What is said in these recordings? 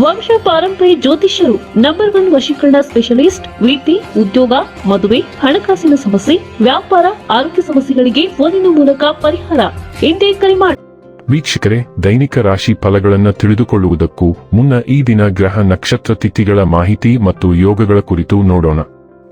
ವಂಶ ಪಾರಂಪರಿ ಜ್ಯೋತಿಷ್ಯರು ನಂಬರ್ ಒನ್ ವಶೀಕರಣ ಸ್ಪೆಷಲಿಸ್ಟ್ ವೃತ್ತಿ ಉದ್ಯೋಗ, ಮದುವೆ, ಹಣಕಾಸಿನ ಸಮಸ್ಯೆ, ವ್ಯಾಪಾರ, ಆರೋಗ್ಯ ಸಮಸ್ಯೆಗಳಿಗೆ ಫೋನಿನ ಮೂಲಕ ಪರಿಹಾರ. ಎಂದೇ ಕರೆ ಮಾಡಿ ವೀಕ್ಷಕರೇ, ದೈನಿಕ ರಾಶಿ ಫಲಗಳನ್ನು ತಿಳಿದುಕೊಳ್ಳುವುದಕ್ಕೂ ಮುನ್ನ ಈ ದಿನ ಗ್ರಹ ನಕ್ಷತ್ರ ತಿಥಿಗಳ ಮಾಹಿತಿ ಮತ್ತು ಯೋಗಗಳ ಕುರಿತು ನೋಡೋಣ.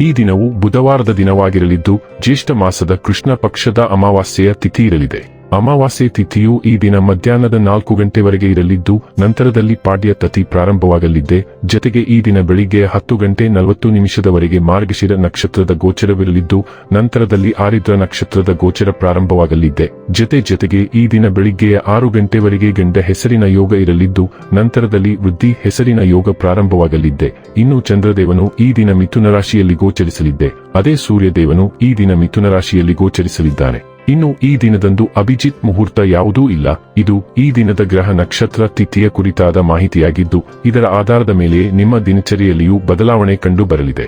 ಈ ದಿನವು ಬುಧವಾರದ ದಿನವಾಗಿರಲಿದ್ದು, ಜ್ಯೇಷ್ಠ ಮಾಸದ ಕೃಷ್ಣ ಪಕ್ಷದ ಅಮಾವಾಸ್ಯೆಯ ತಿಥಿ ಇರಲಿದೆ. ಅಮಾವಾಸ್ಯೆ ತಿಥಿಯು ಈ ದಿನ ಮಧ್ಯಾಹ್ನದ ನಾಲ್ಕು ಗಂಟೆವರೆಗೆ ಇರಲಿದ್ದು, ನಂತರದಲ್ಲಿ ಪಾಡ್ಯ ತತಿ ಪ್ರಾರಂಭವಾಗಲಿದೆ. ಜತೆಗೆ ಈ ದಿನ ಬೆಳಿಗ್ಗೆ ಹತ್ತು ಗಂಟೆ ನಲವತ್ತು ನಿಮಿಷದವರೆಗೆ ಮಾರ್ಗಶಿರ ನಕ್ಷತ್ರದ ಗೋಚರವಿರಲಿದ್ದು, ನಂತರದಲ್ಲಿ ಆರಿದ್ರ ನಕ್ಷತ್ರದ ಗೋಚರ ಪ್ರಾರಂಭವಾಗಲಿದೆ. ಜತೆ ಜತೆಗೆ ಈ ದಿನ ಬೆಳಿಗ್ಗೆ ಆರು ಗಂಟೆವರೆಗೆ ಗಂಡ ಹೆಸರಿನ ಯೋಗ ಇರಲಿದ್ದು, ನಂತರದಲ್ಲಿ ವೃದ್ಧಿ ಹೆಸರಿನ ಯೋಗ ಪ್ರಾರಂಭವಾಗಲಿದ್ದೆ ಇನ್ನು ಚಂದ್ರದೇವನು ಈ ದಿನ ಮಿಥುನ ರಾಶಿಯಲ್ಲಿ ಗೋಚರಿಸಲಿದ್ದೆ ಅದೇ ಸೂರ್ಯದೇವನು ಈ ದಿನ ಮಿಥುನ ರಾಶಿಯಲ್ಲಿ ಗೋಚರಿಸಲಿದ್ದಾನೆ ಇನ್ನು ಈ ದಿನದಂದು ಅಭಿಜಿತ್ ಮುಹೂರ್ತ ಯಾವುದೂ ಇಲ್ಲ. ಇದು ಈ ದಿನದ ಗ್ರಹ ನಕ್ಷತ್ರ ತಿಥಿಯ ಕುರಿತಾದ ಮಾಹಿತಿಯಾಗಿದ್ದು, ಇದರ ಆಧಾರದ ಮೇಲೆ ನಿಮ್ಮ ದಿನಚರಿಯಲ್ಲಿಯೂ ಬದಲಾವಣೆ ಕಂಡು ಬರಲಿದೆ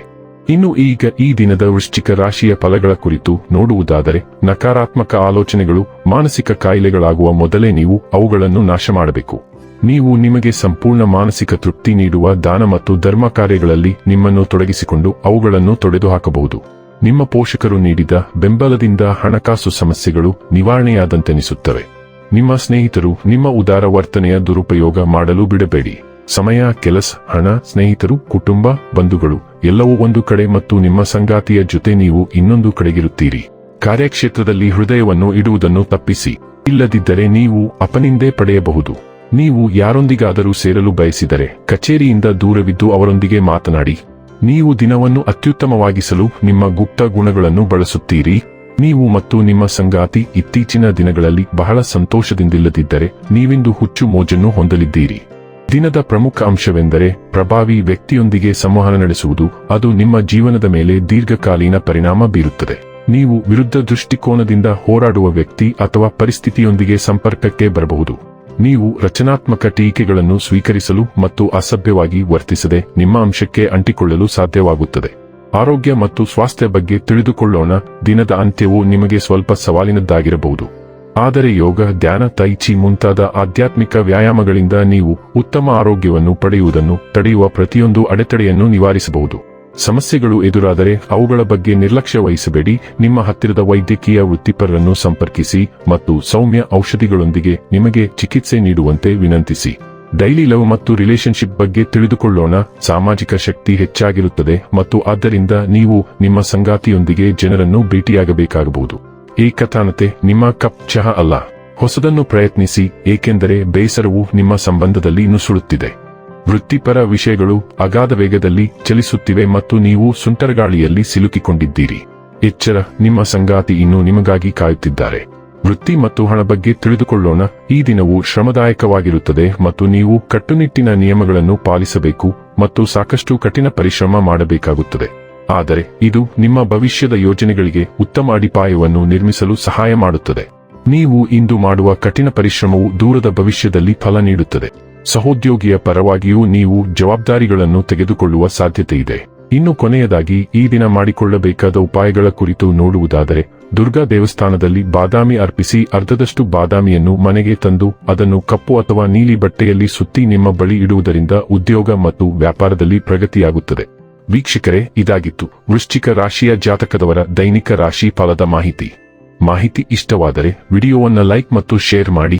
ಇನ್ನು ಈಗ ಈ ದಿನದ ವೃಶ್ಚಿಕ ರಾಶಿಯ ಫಲಗಳ ಕುರಿತು ನೋಡುವುದಾದರೆ, ನಕಾರಾತ್ಮಕ ಆಲೋಚನೆಗಳು, ಮಾನಸಿಕ ಕಾಯಿಲೆಗಳಾಗುವ ಮೊದಲೇ ನೀವು ಅವುಗಳನ್ನು ನಾಶ ಮಾಡಬೇಕು. ನೀವು ನಿಮಗೆ ಸಂಪೂರ್ಣ ಮಾನಸಿಕ ತೃಪ್ತಿ ನೀಡುವ ದಾನ ಮತ್ತು ಧರ್ಮ ಕಾರ್ಯಗಳಲ್ಲಿ ನಿಮ್ಮನ್ನು ತೊಡಗಿಸಿಕೊಂಡು ಅವುಗಳನ್ನು ತೊಡೆದುಹಾಕಬಹುದು. ನಿಮ್ಮ ಪೋಷಕರು ನೀಡಿದ ಬೆಂಬಲದಿಂದ ಹಣಕಾಸು ಸಮಸ್ಯೆಗಳು ನಿವಾರಣೆಯಾದಂತೆನಿಸುತ್ತವೆ. ನಿಮ್ಮ ಸ್ನೇಹಿತರು ನಿಮ್ಮ ಉದಾರ ವರ್ತನೆಯ ದುರುಪಯೋಗ ಮಾಡಲು ಬಿಡಬೇಡಿ. ಸಮಯ, ಕೆಲಸ, ಹಣ, ಸ್ನೇಹಿತರು, ಕುಟುಂಬ, ಬಂಧುಗಳು ಎಲ್ಲವೂ ಒಂದು ಕಡೆ ಮತ್ತು ನಿಮ್ಮ ಸಂಗಾತಿಯ ಜೊತೆ ನೀವು ಇನ್ನೊಂದು ಕಡೆಗಿರುತ್ತೀರಿ. ಕಾರ್ಯಕ್ಷೇತ್ರದಲ್ಲಿ ಹೃದಯವನ್ನು ಇಡುವುದನ್ನು ತಪ್ಪಿಸಿ. ಇಲ್ಲದಿದ್ದರೆ ನೀವು ಅಪನಿಂದೆ ಪಡೆಯಬಹುದು. ನೀವು ಯಾರೊಂದಿಗಾದರೂ ಸೇರಲು ಬಯಸಿದರೆ ಕಚೇರಿಯಿಂದ ದೂರವಿದ್ದು ಅವರೊಂದಿಗೆ ಮಾತನಾಡಿ. ನೀವು ದಿನವನ್ನು ಅತ್ಯುತ್ತಮವಾಗಿಸಲು ನಿಮ್ಮ ಗುಪ್ತ ಗುಣಗಳನ್ನು ಬಳಸುತ್ತೀರಿ. ನೀವು ಮತ್ತು ನಿಮ್ಮ ಸಂಗಾತಿ ಇತ್ತೀಚಿನ ದಿನಗಳಲ್ಲಿ ಬಹಳ ಸಂತೋಷದಿಂದಿಲ್ಲದಿದ್ದರೆ ನೀವಿಂದು ಹುಚ್ಚು ಮೋಜನ್ನು ಹೊಂದಲಿದ್ದೀರಿ. ದಿನದ ಪ್ರಮುಖ ಅಂಶವೆಂದರೆ ಪ್ರಭಾವಿ ವ್ಯಕ್ತಿಯೊಂದಿಗೆ ಸಂವಹನ ನಡೆಸುವುದು. ಅದು ನಿಮ್ಮ ಜೀವನದ ಮೇಲೆ ದೀರ್ಘಕಾಲೀನ ಪರಿಣಾಮ ಬೀರುತ್ತದೆ. ನೀವು ವಿರುದ್ಧ ದೃಷ್ಟಿಕೋನದಿಂದ ಹೋರಾಡುವ ವ್ಯಕ್ತಿ ಅಥವಾ ಪರಿಸ್ಥಿತಿಯೊಂದಿಗೆ ಸಂಪರ್ಕಕ್ಕೆ ಬರಬಹುದು. ನೀವು ರಚನಾತ್ಮಕ ಟೀಕೆಗಳನ್ನು ಸ್ವೀಕರಿಸಲು ಮತ್ತು ಅಸಭ್ಯವಾಗಿ ವರ್ತಿಸದೆ ನಿಮ್ಮ ಅಂಶಕ್ಕೆ ಅಂಟಿಕೊಳ್ಳಲು ಸಾಧ್ಯವಾಗುತ್ತದೆ. ಆರೋಗ್ಯ ಮತ್ತು ಸ್ವಾಸ್ಥ್ಯ ಬಗ್ಗೆ ತಿಳಿದುಕೊಳ್ಳೋಣ, ದಿನದ ಅಂತ್ಯವು ನಿಮಗೆ ಸ್ವಲ್ಪ ಸವಾಲಿನದ್ದಾಗಿರಬಹುದು. ಆದರೆ ಯೋಗ, ಧ್ಯಾನ ತೈಚಿ ಮುಂತಾದ ಆಧ್ಯಾತ್ಮಿಕ ವ್ಯಾಯಾಮಗಳಿಂದ ನೀವು ಉತ್ತಮ ಆರೋಗ್ಯವನ್ನು ಪಡೆಯುವುದನ್ನು ತಡೆಯುವ ಪ್ರತಿಯೊಂದು ಅಡೆತಡೆಯನ್ನು ನಿವಾರಿಸಬಹುದು. ಸಮಸ್ಯೆಗಳು ಎದುರಾದರೆ ಅವುಗಳ ಬಗ್ಗೆ ನಿರ್ಲಕ್ಷ್ಯ ವಹಿಸಬೇಡಿ. ನಿಮ್ಮ ಹತ್ತಿರದ ವೈದ್ಯಕೀಯ ವೃತ್ತಿಪರರನ್ನು ಸಂಪರ್ಕಿಸಿ ಮತ್ತು ಸೌಮ್ಯ ಔಷಧಿಗಳೊಂದಿಗೆ ನಿಮಗೆ ಚಿಕಿತ್ಸೆ ನೀಡುವಂತೆ ವಿನಂತಿಸಿ. ಡೈಲಿ ಲವ್ ಮತ್ತು ರಿಲೇಶನ್ಶಿಪ್ ಬಗ್ಗೆ ತಿಳಿದುಕೊಳ್ಳೋಣ. ಸಾಮಾಜಿಕ ಶಕ್ತಿ ಹೆಚ್ಚಾಗಿರುತ್ತದೆ ಮತ್ತು ಆದ್ದರಿಂದ ನೀವು ನಿಮ್ಮ ಸಂಗಾತಿಯೊಂದಿಗೆ ಜನರನ್ನು ಭೇಟಿಯಾಗಬೇಕಾಗಬಹುದು. ಏಕತಾನತೆ ನಿಮ್ಮ ಕಪ್ ಚಹ ಅಲ್ಲ. ಹೊಸದನ್ನು ಪ್ರಯತ್ನಿಸಿ, ಏಕೆಂದರೆ ಬೇಸರವು ನಿಮ್ಮ ಸಂಬಂಧದಲ್ಲಿ ನುಸುಳುತ್ತಿದೆ. ವೃತ್ತಿಪರ ವಿಷಯಗಳು ಅಗಾಧ ವೇಗದಲ್ಲಿ ಚಲಿಸುತ್ತಿವೆ ಮತ್ತು ನೀವು ಸುಂಟರಗಾಳಿಯಲ್ಲಿ ಸಿಲುಕಿಕೊಂಡಿದ್ದೀರಿ. ಎಚ್ಚರ, ನಿಮ್ಮ ಸಂಗಾತಿ ಇನ್ನೂ ನಿಮಗಾಗಿ ಕಾಯುತ್ತಿದ್ದಾರೆ. ವೃತ್ತಿ ಮತ್ತು ಹಣ ಬಗ್ಗೆ ತಿಳಿದುಕೊಳ್ಳೋಣ. ಈ ದಿನವು ಶ್ರಮದಾಯಕವಾಗಿರುತ್ತದೆ ಮತ್ತು ನೀವು ಕಟ್ಟುನಿಟ್ಟಿನ ನಿಯಮಗಳನ್ನು ಪಾಲಿಸಬೇಕು ಮತ್ತು ಸಾಕಷ್ಟು ಕಠಿಣ ಪರಿಶ್ರಮ ಮಾಡಬೇಕಾಗುತ್ತದೆ. ಆದರೆ, ಇದು ನಿಮ್ಮ ಭವಿಷ್ಯದ ಯೋಜನೆಗಳಿಗೆ ಉತ್ತಮ ಅಡಿಪಾಯವನ್ನು ನಿರ್ಮಿಸಲು ಸಹಾಯ ಮಾಡುತ್ತದೆ. ನೀವು ಇಂದು ಮಾಡುವ ಕಠಿಣ ಪರಿಶ್ರಮವು ದೂರದ ಭವಿಷ್ಯದಲ್ಲಿ ಫಲ ನೀಡುತ್ತದೆ. ಸಹೋದ್ಯೋಗಿಯ ಪರವಾಗಿಯೂ ನೀವು ಜವಾಬ್ದಾರಿಗಳನ್ನು ತೆಗೆದುಕೊಳ್ಳುವ ಸಾಧ್ಯತೆ ಇದೆ ಇನ್ನು ಕೊನೆಯದಾಗಿ, ಈ ದಿನ ಮಾಡಿಕೊಳ್ಳಬೇಕಾದ ಉಪಾಯಗಳ ಕುರಿತು ನೋಡುವುದಾದರೆ, ದುರ್ಗಾ ದೇವಸ್ಥಾನದಲ್ಲಿ ಬಾದಾಮಿ ಅರ್ಪಿಸಿ ಅರ್ಧದಷ್ಟು ಬಾದಾಮಿಯನ್ನು ಮನೆಗೆ ತಂದು, ಅದನ್ನು ಕಪ್ಪು ಅಥವಾ ನೀಲಿ ಬಟ್ಟೆಯಲ್ಲಿ ಸುತ್ತಿ ನಿಮ್ಮ ಬಳಿ ಇಡುವುದರಿಂದ ಉದ್ಯೋಗ ಮತ್ತು ವ್ಯಾಪಾರದಲ್ಲಿ ಪ್ರಗತಿಯಾಗುತ್ತದೆ. ವೀಕ್ಷಕರೇ, ಇದಾಗಿತ್ತು ವೃಶ್ಚಿಕ ರಾಶಿಯ ಜಾತಕದವರ ದೈನಿಕ ರಾಶಿ ಫಲದ ಮಾಹಿತಿ. ಮಾಹಿತಿ ಇಷ್ಟವಾದರೆ, ವಿಡಿಯೋವನ್ನು ಲೈಕ್ ಮತ್ತು ಶೇರ್ ಮಾಡಿ.